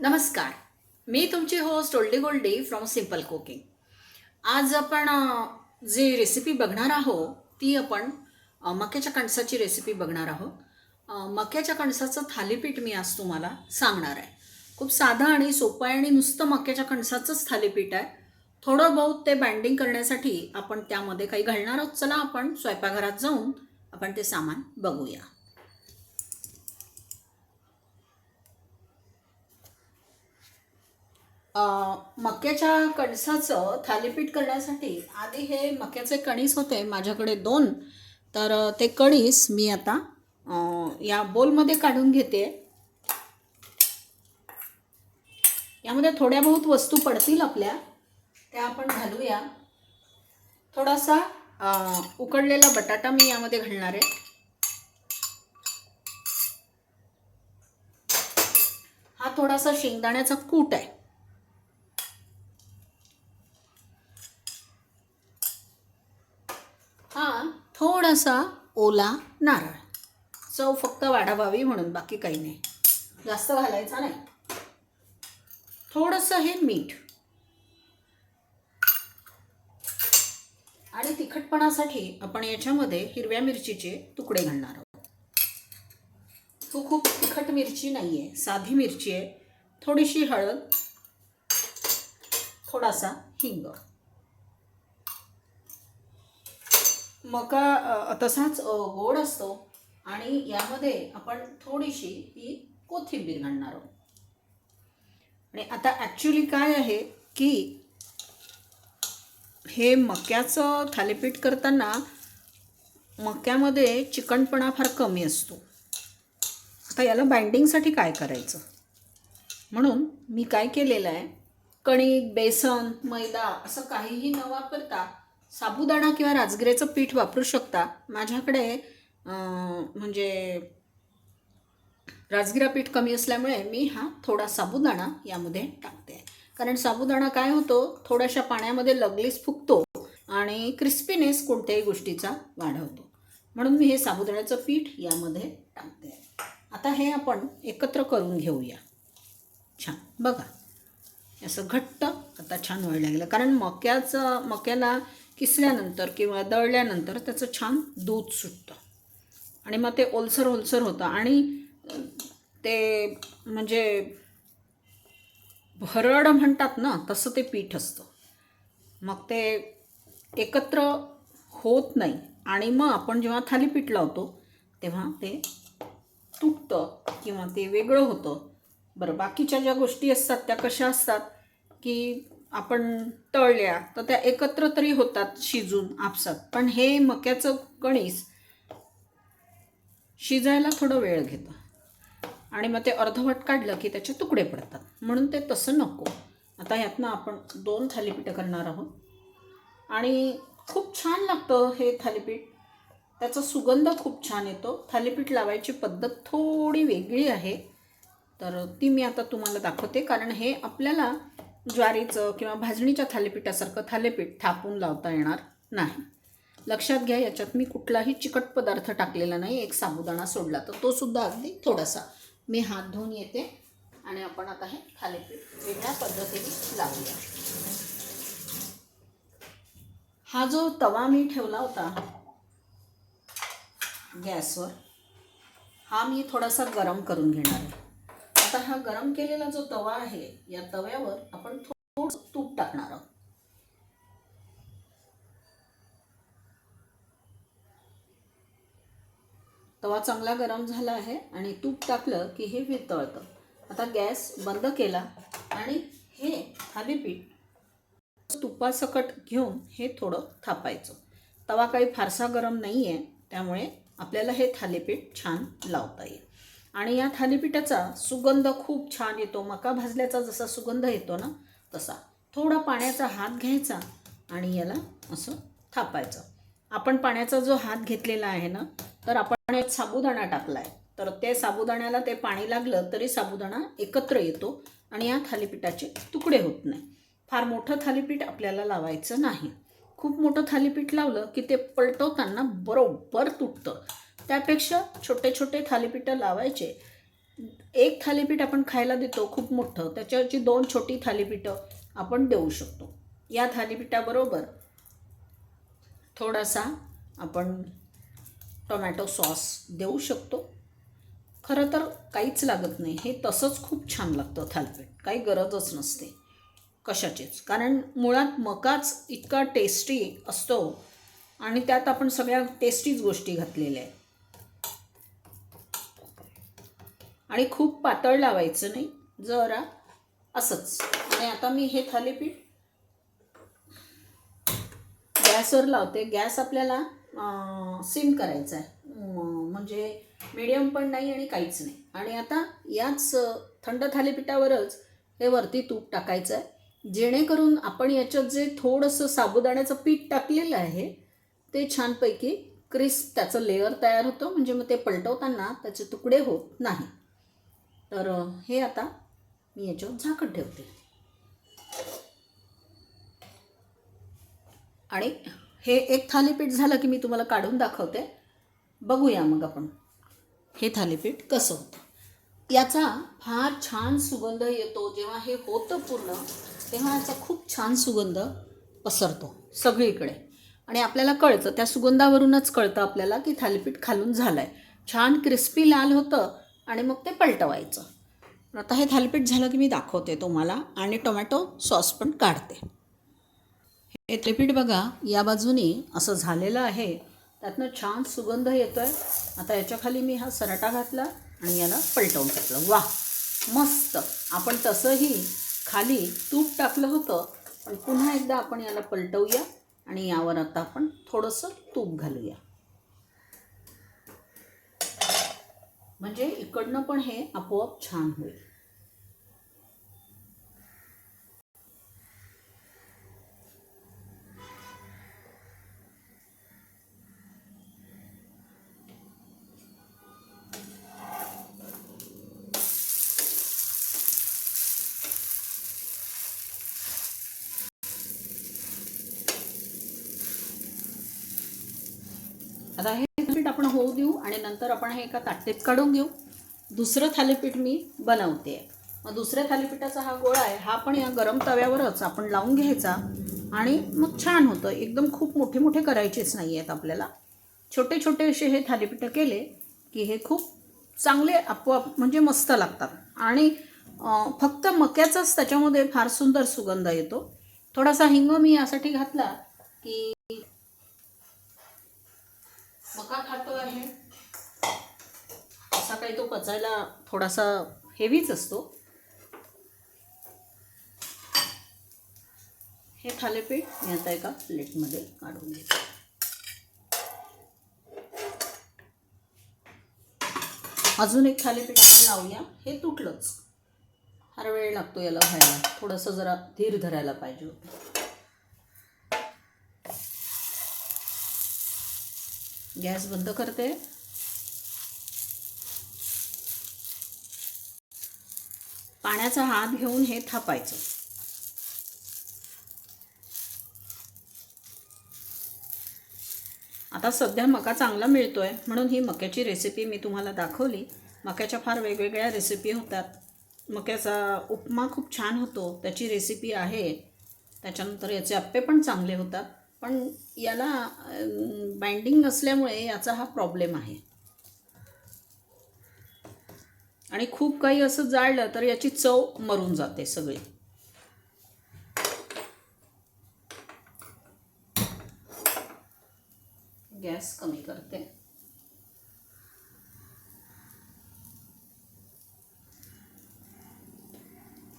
नमस्कार. मी तुमची host Oldie Goldie from simple cooking आज आपण जी रेसिपी बघणार आहोत ती आपण मक्याच्या कणसाची रेसिपी बघणार आहोत. मक्याच्या कणसाचं थालीपीठ मी आज तुम्हाला सांगणार आहे. खूप साधं आणि सोपं आहे आणि नुसतं मक्याच्या कणसाचंच थालीपीठ आहे. थोडं बहुत ते बँडिंग करण्यासाठी आपण त्यामध्ये काही घालणार आहोत. चला आपण स्वयंपाकघरात जाऊन आपण ते सामान बघूया. मक्याच्या कणसाचं थालीपीठ करण्यासाठी आधी हे मक्याचे कणीस होते माझ्याकडे दोन. तर ते कणीस मी आता या बोलमध्ये काढून घेते. यामध्ये थोड्या बहुत वस्तू पडतील आपल्या त्या आपण घालूया. थोडासा उकडलेला बटाटा मी यामध्ये घालणार आहे. हा थोडासा शेंगदाण्याचा कूट आहे हा थोडासा ओला नारळ. चव फक्त वाढावावी म्हणून बाकी काही नाही. जास्त घालायचा नाही. थोडंसं हे मीठ. आणि तिखटपणासाठी आपण याच्यामध्ये हिरव्या मिरचीचे तुकडे घालणार आहोत. तो खूप तिखट मिरची नाही आहे साधी मिरची आहे. थोडीशी हळद थोडासा हिंग. मका तसाच गोड असतो आणि यामध्ये आपण थोडीशी ही कोथिंबीर घालणार आहोत. आणि आता ॲक्च्युली काय आहे की हे मक्याचं थालीपीठ करताना मक्यामध्ये चिकणपणा फार कमी असतो. आता याला बाइंडिंगसाठी काय करायचं? म्हणून मी काय केलेलं आहे? कणिक बेसन मैदा असं काहीही न वापरता साबुदाणा किंवा राजगिऱ्याचं पीठ वापरू शकता. माझ्याकडे म्हणजे राजगिरा पीठ कमी असल्यामुळे मी हा थोडा साबुदाणा यामध्ये टाकते. कारण साबुदाणा काय होतो? थोड्याशा पाण्यामध्ये लगलीच फुगतो आणि क्रिस्पीनेस कोणत्याही गोष्टीचा वाढवतो. म्हणून मी हे साबुदाण्याचं पीठ यामध्ये टाकते. आता हे आपण एकत्र करून घेऊया. छान. बघा. असं घट्ट आता छान व्हायला लागलं. कारण मक्याचं मक्याला किसल्यानंतर किंवा दळल्यानंतर त्याचं छान दूध सुटतं. आणि मग ते ओलसर ओलसर होतं. आणि ते म्हणजे भरड म्हणतात ना तसं ते पीठ असतं. मग ते एकत्र होत नाही. आणि मग आपण जेव्हा थालीपीठ लावतो तेव्हा ते तुटतं किंवा ते वेगळं होतं. बरं बाकीच्या ज्या गोष्टी असतात त्या कशा असतात? की आपण तळल्या तर त्या एकत्र तरी होतात शिजून आपसात. पण हे मक्याचं कणीस शिजायला थोडं वेळ घेतं. आणि मग ते अर्धवट काढलं की त्याचे तुकडे पडतात. म्हणून ते तसं नको. आता यातनं आपण दोन थालीपीठं करणार आहोत. आणि खूप छान लागतं हे थालीपीठ. त्याचा सुगंध खूप छान येतो. थालीपीठ लावायची पद्धत थोडी वेगळी आहे. तर ती मी आता तुम्हाला दाखवते. कारण हे आपल्याला ज्वारीचं किंवा भाजणीच्या थालीपीठासारखं थालीपीठ थापून लावता येणार नाही. लक्षात घ्या याच्यात मी कुठलाही चिकट पदार्थ टाकलेला नाही एक साबुदाणा सोडला तर तो सुद्धा अगदी थोडासा. मी हात धुवून येते आणि आपण आता हे थालीपीठ वेगळ्या पद्धतीने लावूया. हा जो तवा मी ठेवला होता गॅसवर हा मी थोडासा गरम करून घेणार आहे. आता हा गरम केलेला जो तवा आहे या तव्यावर आपण थोडं तूप टाकणार आहोत. तवा चांगला गरम झाला आहे आणि तूप टाकलं की हे वितळतं. आता गॅस बंद केला आणि हे थालीपीठ तुपासकट घेऊन हे थोडं थापायचं. तवा काही फारसा गरम नाही आहे त्यामुळे आपल्याला हे थालीपीठ छान लावता येईल. आणि या थालीपीठाचा सुगंध खूप छान येतो. मका भाजल्याचा जसा सुगंध येतो ना तसा. थोडा पाण्याचा हात घ्यायचा आणि याला असं थापायचं. आपण पाण्याचा जो हात घेतलेला आहे ना तर आपण एक साबुदाणा टाकला आहे तर ते साबुदाण्याला ते पाणी लागलं तरी साबुदाणा एकत्र येतो आणि या थालीपीठाचे तुकडे होत नाही. फार मोठं थालीपीठ आपल्याला लावायचं नाही. खूप मोठं थालीपीठ लावलं की ते पलटवताना बरोबर तुटतं. त्यापेक्षा छोटे छोटे थालीपीठं लावायचे. एक थालीपीठ आपण खायला देतो खूप मोठं. त्याच्यावरची दोन छोटी थालीपीठं आपण देऊ शकतो. या थालीपीठाबरोबर थोडासा आपण टोमॅटो सॉस देऊ शकतो. खरं तर काहीच लागत नाही. हे तसंच खूप छान लागतं थालीपीठ. काही गरजच नसते. कशाचीच. कारण मुळात मकाच इतका टेस्टी असतो आणि त्यात आपण सगळ्या टेस्टीच गोष्टी घातलेल्या आहेत. आणि खूप पातळ लावायचं नाही जरा असंच. आणि आता मी हे थालीपीठ गॅसवर लावते. गॅस आपल्याला सिम करायचा आहे. म्हणजे मीडियम पण नाही आणि काहीच नाही. आणि आता याच थंड थालीपीठावरच हे वरती तूप टाकायचं आहे. जेणेकरून आपण याच्यात जे थोडंसं साबुदाण्याचं पीठ टाकलेलं आहे ते छानपैकी क्रिस्प त्याचं लेअर तयार होतं. म्हणजे मग ते पलटवताना त्याचे तुकडे होत नाही. तर हे आता मी याच्यावर झाकण ठेवते. आणि हे एक थालीपीठ झालं की मी तुम्हाला काढून दाखवते. बघूया मग आपण हे थालीपीठ कसं होतं. याचा फार छान सुगंध येतो. जेव्हा हे होतं पूर्ण तेव्हा याचा खूप छान सुगंध पसरतो सगळीकडे. आणि आपल्याला कळतं त्या सुगंधावरूनच कळतं आपल्याला की थालीपीठ खालून झालं आहे छान क्रिस्पी लाल होतं आणि मग ते पलटवायचं. आता हे थालीपीठ झालं की मी दाखवते तुम्हाला आणि टोमॅटो सॉस पण काढते. हे त्रिपीठ बघा या बाजूनी असं झालेलं आहे. त्यातनं छान सुगंध येतो आहे आता याच्याखाली मी हा सराटा घातला आणि याला पलटवून टाकलं. वा मस्त. आपण तसंही खाली तूप टाकलं होतं पण पुन्हा एकदा आपण याला पलटवूया आणि यावर आता आपण थोडंसं तूप घालूया. म्हणजे इकडनं पण हे आपोआप छान होईल. आपण होऊ देऊ आणि नंतर आपण हे एका ताटलीत काढून घेऊ. दुसरं थालीपीठ मी बनवते. मग दुसऱ्या थालीपीठाचा हा गोळा आहे हा पण या गरम तव्यावरच आपण लावून घ्यायचा आणि मग छान होतं. एकदम खूप मोठे मोठे करायचेच नाही आहेत आपल्याला. छोटे छोटे असे हे थालीपीठं केले की हे खूप चांगले आपोआप म्हणजे मस्त लागतात. आणि फक्त मक्याचाच त्याच्यामध्ये फार सुंदर सुगंध येतो. थोडासा हिंग मी यासाठी घातला की मका खातो आहे. असा काही तो पचायला थोडासा हेवीच असतो. हे थालीपीठ मी आता एका प्लेटमध्ये काढून घेते. अजून एक थालीपीठ आपण लावूया. हे तुटलंच. फार वेळ लागतो याला व्हायला. थोडंसं जरा धीर धरायला पाहिजे होतं. गॅस बंद करते. पाण्याचा हात घेऊन हे थापायचं. आता सध्या मका चांगला मिळतोय म्हणून ही मक्याची रेसिपी मी तुम्हाला दाखवली. मक्याच्या फार वेगवेगळ्या रेसिपी होतात. मक्याचा उपमा खूप छान होतो त्याची रेसिपी आहे. त्याच्यानंतर याचे अप्पे पण चांगले होतात. पण याला बाइंडिंग नसल्यामुळे याचा हा प्रॉब्लेम आहे. आणि खूप काही असं जाळलं तर याची चव मरून जाते सगळी. गॅस कमी करते.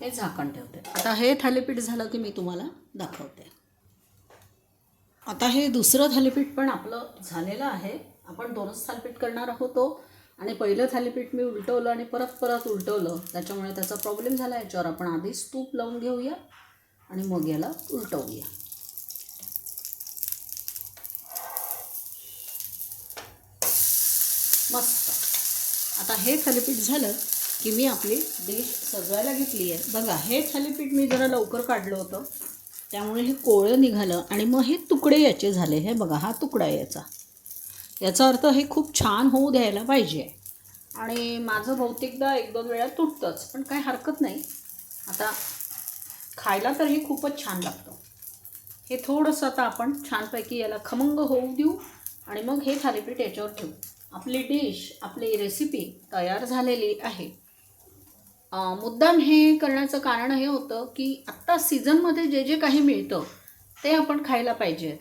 हे झाकण ठेवते. आता हे थालीपीठ झालं की मी तुम्हाला दाखवते. आता हे दुसरं थालीपीठ पण आपलं झालेलं आहे. आपण दोनच थालीपीठ करणार होतो हो. आणि पहिलं थालीपीठ मी उलटवलं आणि परत परत उलटवलं. त्याच्यामुळे त्याचा प्रॉब्लेम झाला. याच्यावर आपण आधीच तूप लावून घेऊया आणि मग याला उलटवूया. मस्त. आता हे थालीपीठ झालं की मी आपली डिश सजवायला घेतली आहे. बघा हे थालीपीठ मी जरा लवकर काढलं होतं. त्यामुळे हे कोळं निघालं आणि मग हे तुकडे याचे झाले. हे बघा हा तुकडा याचा. याचा अर्थ हे खूप छान होऊ द्यायला पाहिजे. आणि माझं बहुतेकदा एक दोन वेळा तुटतंच पण काही हरकत नाही. आता खायला तर हे खूपच छान लागतं. हे थोडंसं आता आपण छानपैकी याला खमंग होऊ देऊ आणि मग हे थालीपीठ याच्यावर ठेवू. आपली डिश आपली रेसिपी तयार झालेली आहे. मुद्दाम हे करण्याचं कारण हे होतं की आत्ता सीझनमध्ये जे जे काही मिळतं ते आपण खायला पाहिजे.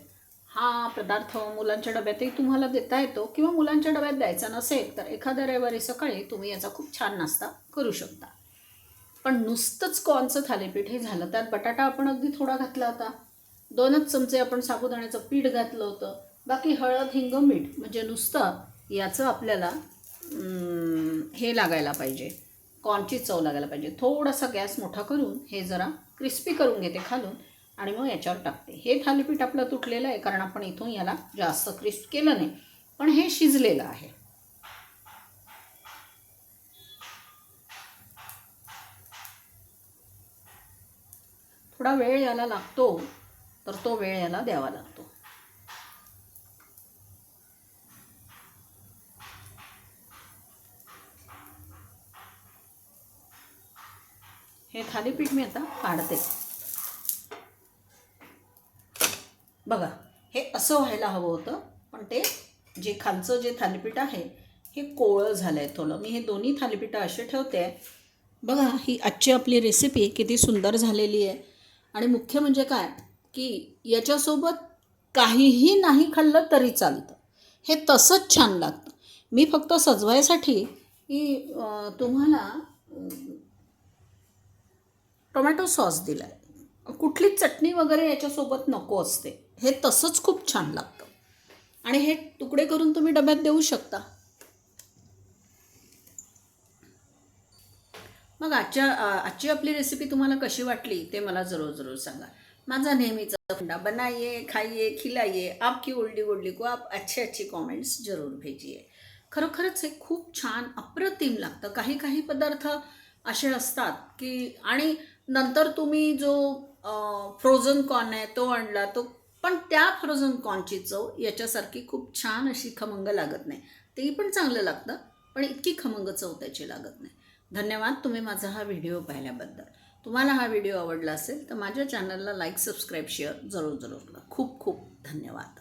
हा पदार्थ मुलांच्या डब्यातही तुम्हाला देता येतो किंवा मुलांच्या डब्यात द्यायचा नसेल तर एखाद्या रविवारी सकाळी तुम्ही याचा खूप छान नाश्ता करू शकता. पण नुसतंच कॉर्नचं थालीपीठ हे झालं त्यात बटाटा आपण अगदी थोडा घातला होता. दोनच चमचे आपण साबुदाण्याचं पीठ घातलं होतं. बाकी हळद हिंग मीठ म्हणजे नुसतं याचं आपल्याला हे लागायला पाहिजे. कॉर्नची चव लागायला पाहिजे. थोडासा गॅस मोठा करून हे जरा क्रिस्पी करून घेते खालून आणि मग याच्यावर टाकते. हे थालीपीठ आपलं तुटलेलं आहे कारण आपण इथून याला जास्त क्रिस्प केलं नाही. पण हे शिजलेलं आहे. थोडा वेळ याला लागतो तर तो वेळ याला द्यावा लागतो. हे थालीपीठ मी आता काढते. बघा हे असं व्हायला हवं होतं पण ते जे खालचं जे थालीपीठ आहे हे कोवळं झालं आहे थोडं. मी हे दोन्ही थालीपीठं असे ठेवते. आहे बघा ही आजची आपली रेसिपी किती सुंदर झालेली आहे. आणि मुख्य म्हणजे काय? की याच्यासोबत काहीही नाही खाल्लं तरी चालतं. हे तसंच छान लागतं. मी फक्त सजवायसाठी की तुम्हाला टोमॅटो सॉस दिला आहे कुठलीच चटणी वगैरे याच्यासोबत नको असते. हे तसंच खूप छान लागतं. आणि हे तुकडे करून तुम्ही डब्यात देऊ शकता. मग आजच्या आजची आपली रेसिपी तुम्हाला कशी वाटली ते मला जरूर जरूर सांगा. माझा नेहमीचा फंडा बनाइए खाइए खिलाइए आपकी ओल्डी गोल्डी को आप अच्छे अच्छे कॉमेंट्स जरूर भेजिए. खरोखरच हे खूप छान अप्रतिम लागतं. काही काही पदार्थ असे असतात की आणि नंतर तुम्ही जो फ्रोझन कॉर्न आहे तो आणला तो पण त्या फ्रोझन कॉर्नची चव याच्यासारखी खूप छान अशी खमंग लागत नाही. तेही पण चांगलं लागतं पण इतकी खमंग चव त्याची लागत नाही. धन्यवाद तुम्ही माझा हा व्हिडिओ पाहिल्याबद्दल. तुम्हाला हा व्हिडिओ आवडला असेल तर माझ्या चॅनलला लाईक सबस्क्राईब शेअर जरूर जरूर खूप खूप धन्यवाद.